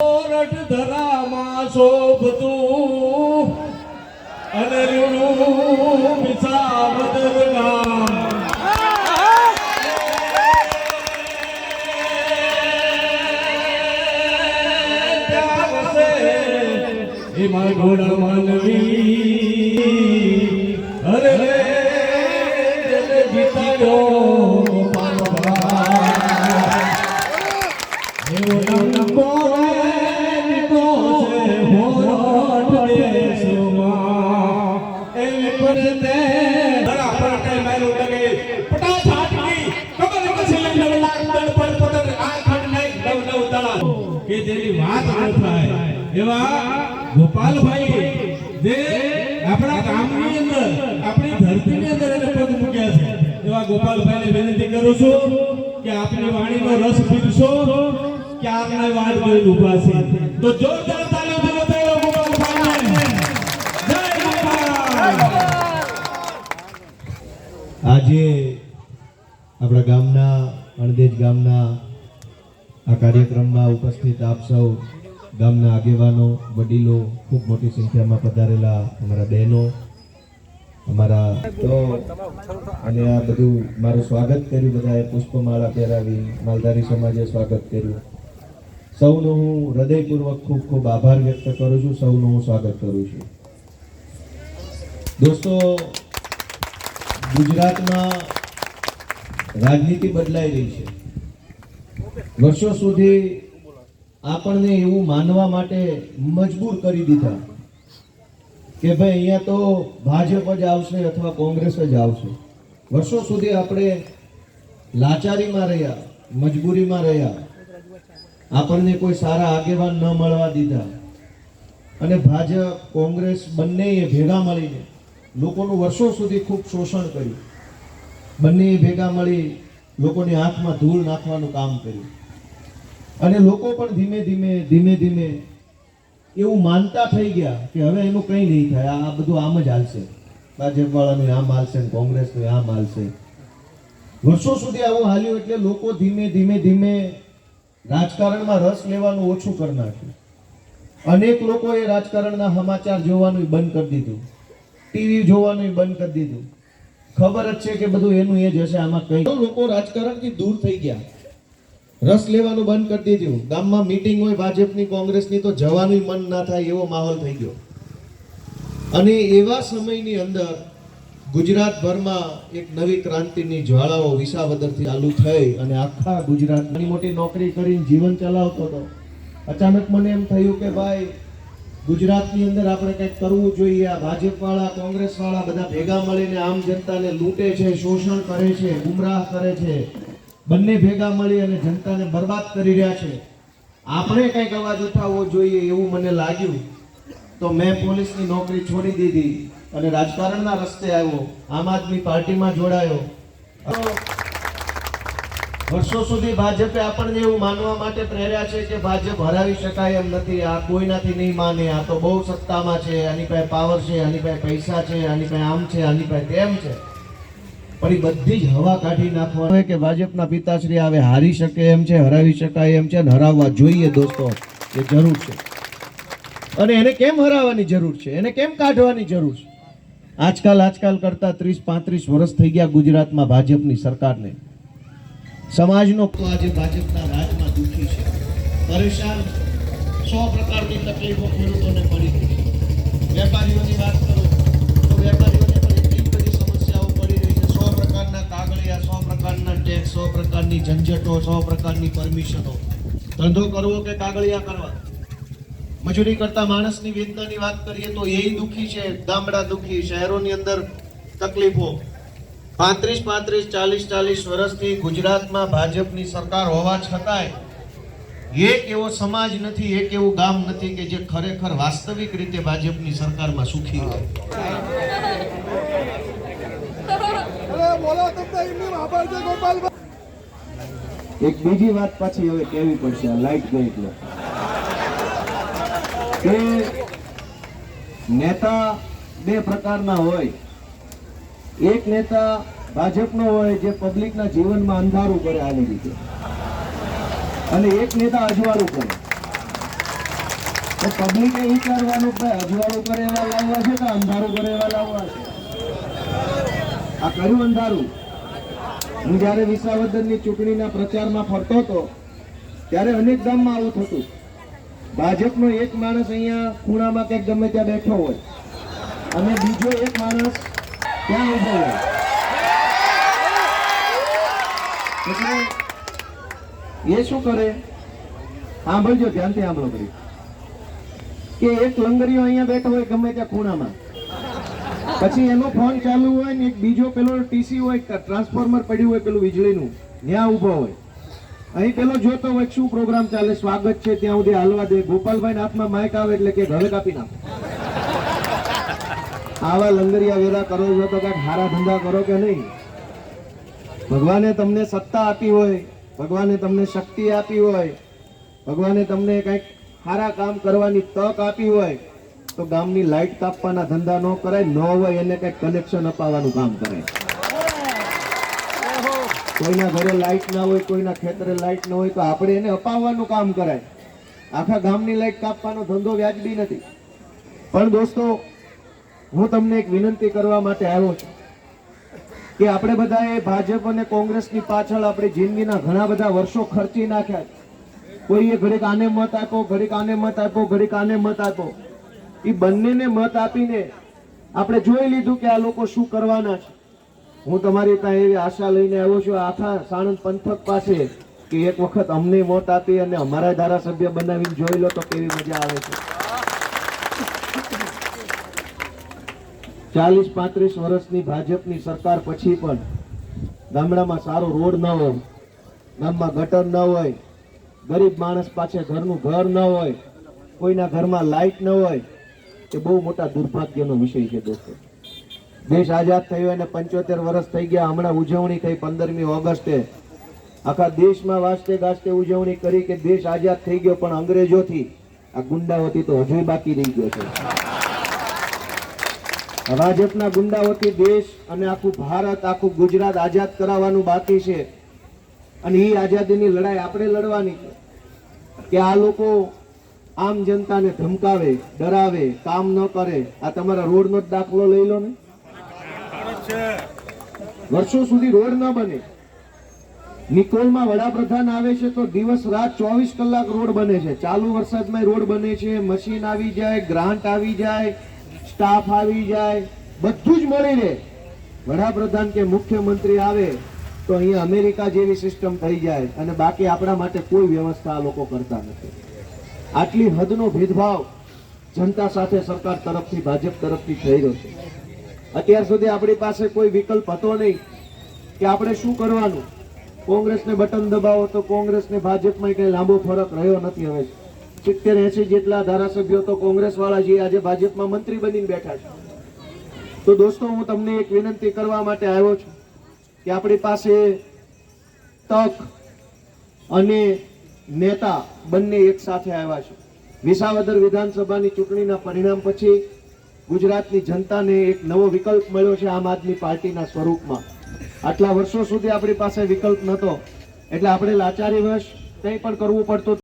સોરઠ ધરામાં શોભતું અને રૂણું વિસાવદર ગામ એમાં ગુણ માનવી. અરે ગોપાલભાઈ જે આપણા ગામની અંદર, આપણી ધરતીની અંદર એને પગ મૂક્યા છે. એવા ગોપાલભાઈને વિનંતી કરું છું કે આપની વાણીનો રસ પીરશો ક્યારના વાત જોઈને ઊભા છે. તો જોરદાર તાળીઓથી બતાવો ગોપાલભાઈને. જય ગોપાલ! આજે આપણા ગામના, અણદેજ ગામના આ કાર્યક્રમમાં ઉપસ્થિત આપ સૌ ગામના આગેવાનો, વડીલો ખૂબ મોટી સંખ્યામાં પધારેલા અમારા બહેનો, અમારા તો અને આ બધું મારું સ્વાગત કર્યું, બધાએ પુષ્પમાળા પહેરાવી, માલધારી સમાજે સ્વાગત કર્યું. સૌનો હું હૃદયપૂર્વક ખૂબ ખૂબ આભાર વ્યક્ત કરું છું, સૌનું હું સ્વાગત કરું છું. દોસ્તો, ગુજરાતમાં રાજનીતિ બદલાઈ રહી છે. વર્ષો સુધી આપણને એવું માનવા માટે મજબૂર કરી દીધા કે ભાઈ, અહીંયા તો ભાજપ જ આવશે અથવા કોંગ્રેસ જ આવશે. વર્ષો સુધી આપણે લાચારીમાં રહ્યા, મજબૂરીમાં રહ્યા. આપણને કોઈ સારા આગેવાન ન મળવા દીધા. અને ભાજપ, કોંગ્રેસ બંનેએ ભેગા મળીને લોકોનું વર્ષો સુધી ખૂબ શોષણ કર્યું. બંને ભેગા મળી લોકોની આંખમાં ધૂળ નાખવાનું કામ કર્યું. અને લોકો પણ ધીમે ધીમે ધીમે ધીમે એવું માનતા થઈ ગયા કે હવે એનું કંઈ નહીં થાય. આ બધું આમ જ હાલશે. ભાજપ વાળાનું આમ હાલશે ને કોંગ્રેસનું આમ હાલશે. વર્ષો સુધી આવું હાલ્યું એટલે લોકો ધીમે ધીમે ધીમે રાજકારણમાં રસ લેવાનું ઓછું કરી નાખ્યું. અનેક લોકોએ રાજકારણના સમાચાર જોવાનું બંધ કરી દીધું. ટીવી જોવાનું બંધ કરી દીધું. ખબર જ છે કે બધું એનું એ જ હશે. આમાં કઈ લોકો રાજકારણથી દૂર થઈ ગયા. રસ લેવાનું બંધ કરી દીધું ગામમાં મીટિંગ હોય, ભાજપની, કોંગ્રેસની, તો જવાનું મન ના થાય એવો માહોલ થઈ ગયો. અને એવા સમયની અંદર ગુજરાતભરમાં એક નવી ક્રાંતિની જ્વાળાઓ વિસાવદરથી ચાલુ થઈ અને આખા ગુજરાત નાની મોટી નોકરી કરીને જીવન ચલાવતો હતો. અચાનક મને એમ થયું કે ભાઈ, ગુજરાતની અંદર આપણે કંઈક કરવું જોઈએ. આ ભાજપ વાળા કોંગ્રેસ વાળા બધા ભેગા મળીને આમ જનતાને લૂંટે છે, શોષણ કરે છે, ગુમરાહ કરે છે. બંને ભેગા મળી અને જનતાને બરબાદ કરી રહ્યા છે. આપણે કંઈક અવાજ ઉઠાવવો જોઈએ એવું મને લાગ્યું. તો મેં પોલીસની નોકરી છોડી દીધી અને રાજકારણના રસ્તે આવ્યો. આમ આદમી પાર્ટીમાં જોડાયો. વર્ષો સુધી ભાજપે આપણને એવું માનવા માટે પ્રેર્યા છે કે ભાજપ હરાવી શકાય એમ નથી. આ કોઈનાથી નહીં માને. આ તો બહુ સત્તામાં છે. આની પાસે પાવર છે, આની પાસે પૈસા છે, આની પાસે આમ છે, આની પાસે તેમ છે. પણ બધી જ હવા કાઢી નાખવા કે ભાજપના પિતાશ્રી આવે, હારી શકે એમ છે, હરાવી શકાય એમ છે, અને હરાવવા જોઈએ દોસ્તો, એ જરૂર છે. અને એને કેમ હરાવવાની જરૂર છે? એને કેમ કાઢવાની જરૂર છે? આજકાલ આજકાલ કરતા ત્રીસ, પાંત્રીસ વર્ષ થઈ ગયા ગુજરાતમાં ભાજપની સરકારને. સમાજનો આજે ભાજપના રાજમાં દુઃખી છે. પરેશાન સો પ્રકારની તકલીફો ખેડૂતોને પડી વેપારીઓની વાત કરું તો વેપારીઓને પણ એટલી બધી સમસ્યાઓ પડી રહી છે સો પ્રકારના કાગળિયા સો પ્રકારના ટેક્સ સો પ્રકારની સો પ્રકારની પરમિશનો. ધંધો કરવો કે કાગળિયા કરવા? મજૂરી કરતા માણસની વેદનાની વાત કરીએ તો એ દુઃખી છે, ગામડા દુઃખી, શહેરોની અંદર તકલીફો. પાંત્રીસ પાંત્રીસ ચાલીસ ચાલીસ વર્ષથી ગુજરાતમાં ભાજપની સરકાર હોવા છતાંય એક એવો સમાજ નથી, એક એવું ગામ નથી કે જે ખરેખર વાસ્તવિક રીતે ભાજપની સરકારમાં સુખી હોય. ગોપાલભાઈ. એક બીજી વાત પાછી હવે કહેવી પડશે? લાઈટ ગઈ એટલે. કે નેતા બે પ્રકારના હોય. એક નેતા ભાજપનો હોય જે પબ્લિકના જીવનમાં અંધારું કરે આવી રીતે. અને એક નેતા અજવાળું કરે. તો પબ્લિકે વિચારવાનું કે અજવાળું કરે એવા લાવવા છે કે અંધારું કરે એવા લાવવા છે? આ કર્યું અંધારું. હું જ્યારે વિસાવદરની ચૂંટણીના પ્રચારમાં ફરતો હતો, ત્યારે અનેક ગામમાં આવું થતું. ભાજપનો એક માણસ અહીંયા ખૂણામાં કંઈક ગમે ત્યાં બેઠો હોય. અને બીજો એક માણસ ત્યાં ઊભો હોય. એટલે એ શું કરે? સાંભળજો, ધ્યાનથી સાંભળો કરી કે એક લંગરીઓ અહીંયા બેઠો હોય ગમે ત્યાં ખૂણામાં. પછી એનો ફોન ચાલુ હોય ને એક બીજો પેલો ટીસી હોય ટ્રાન્સફોર્મર પડ્યું હોય, પેલું વીજળીનું, ત્યાં ઊભો હોય. અહીં પેલો જોતો હોય શું પ્રોગ્રામ ચાલે, સ્વાગત છે, ત્યાં સુધી હાલવા દે. ગોપાલભાઈ હાથમાં માઇક આવે એટલે કે ઘરે કાપી નાખો. આવા લંગરિયા વેરા કરો છો તો કાંઈક હારા ધંધા કરો કે નહીં? ભગવાને તમને સત્તા આપી હોય, ભગવાને તમને શક્તિ આપી હોય, ભગવાને તમને કંઈક સારા કામ કરવાની તક આપી હોય તો ગામની લાઈટ કાપવાના ધંધા ન કરાય, ન હોય એને કંઈક કનેક્શન અપાવવાનું કામ કરાય કોઈના ઘરે લાઈટ ના હોય, કોઈના ખેતરે લાઈટ ના હોય, તો આપણે એને અપાવવાનું કામ કરાય. આખા ગામની લાઈટ કાપવાનો ધંધો વ્યાજબી નથી. પણ દોસ્તો, હું તમને એક વિનંતી કરવા માટે આવ્યો છું કે આપણે બધાએ ભાજપ અને કોંગ્રેસની પાછળ આપણી જિંદગીના ઘણા બધા વર્ષો ખર્ચી નાખ્યા કોઈએ ઘડીક આને મત આપ્યો, ઘડીક આને મત આપ્યો, ઘડીક આને મત આપ્યો. એ બંનેને મત આપીને આપણે જોઈ લીધું કે આ લોકો શું કરવાના છે. હું તમારી ત્યાં એવી આશા લઈને આવ્યો છું આખા સાણંદ પંથક પાસે કે એક વખત અમને વોટ આપી અને અમારા ધારાસભ્ય બનાવીને જોઈ લો તો કેવી મજા આવે છે. ચાલીસ પાંત્રીસ વર્ષની ભાજપની સરકાર પછી પણ ગામડામાં સારો રોડ ન હોય, ગામમાં ગટર ન હોય, ગરીબ માણસ પાસે ઘરનું ઘર ન હોય, કોઈના ઘરમાં લાઇટ ન હોય એ બહુ મોટા દુર્ભાગ્યનો વિષય છે દોસ્તો. દેશ આઝાદ થયો અને પંચોતેર વર્ષ થઈ ગયા. હમણાં ઉજવણી થઈ પંદરમી ઓગસ્ટે. આખા દેશમાં વાસ્તે ગાસ્તે ઉજવણી કરી કે દેશ આઝાદ થઈ ગયો, પણ અંગ્રેજોથી આ ગુંડાઓથી તો હજુ બાકી રહી ગયો છે. ભાજપના ગુંડાઓથી દેશ અને આખું ભારત, આખું ગુજરાત આઝાદ કરાવવાનું બાકી છે. અને એ આઝાદીની લડાઈ આપણે લડવાની છે. કે આ લોકો આમ જનતાને ધમકાવે, ડરાવે, કામ ન કરે, આ તમારા રોડનો જ દાખલો લઈ લો ને. વર્ષો સુધી રોડ ન બને. નિકોલમાં વડાપ્રધાન આવે છે તો દિવસ રાત ચોવીસ કલાક રોડ બને છે. ચાલુ વરસાદમાં રોડ બને છે, મશીન આવી જાય, ગ્રાન્ટ આવી જાય, સ્ટાફ આવી જાય, બધું જ મળી રહે. વડાપ્રધાન કે મુખ્યમંત્રી આવે તો અહીંયા અમેરિકા જેવી સિસ્ટમ થઈ જાય અને બાકી આપણા માટે કોઈ વ્યવસ્થા આ લોકો કરતા નથી. આટલી હદનો ભેદભાવ જનતા સાથે સરકાર તરફથી, ભાજપ તરફથી થઈ રહ્યો છે. અત્યાર સુધી આપણી પાસે કોઈ વિકલ્પ હતો નહીં કે આપણે શું કરવાનું. કોંગ્રેસને બટન દબાવો તો કોંગ્રેસને ભાજપમાં કંઈ લાંબો ફરક રહ્યો નથી હવે. સિત્તેર એસી જેટલા ધારાસભ્યો તો કોંગ્રેસ વાળા જે આજે ભાજપમાં મંત્રી બનીને બેઠા છે. તો દોસ્તો, હું તમને એક વિનંતી કરવા માટે આવ્યો છું કે આપણી પાસે તક અને નેતા બંને એક સાથે આવ્યા છે. વિસાવદર વિધાનસભાની ચૂંટણીના પરિણામ પછી ગુજરાતની જનતાને એક નવો વિકલ્પ મળ્યો છે આમ આદમી પાર્ટીના સ્વરૂપમાં. આટલા વર્ષો સુધી આપણી પાસે વિકલ્પ નહોતો. એટલે આપણે લાચારીવશ કંઈ પણ કરવું પડતું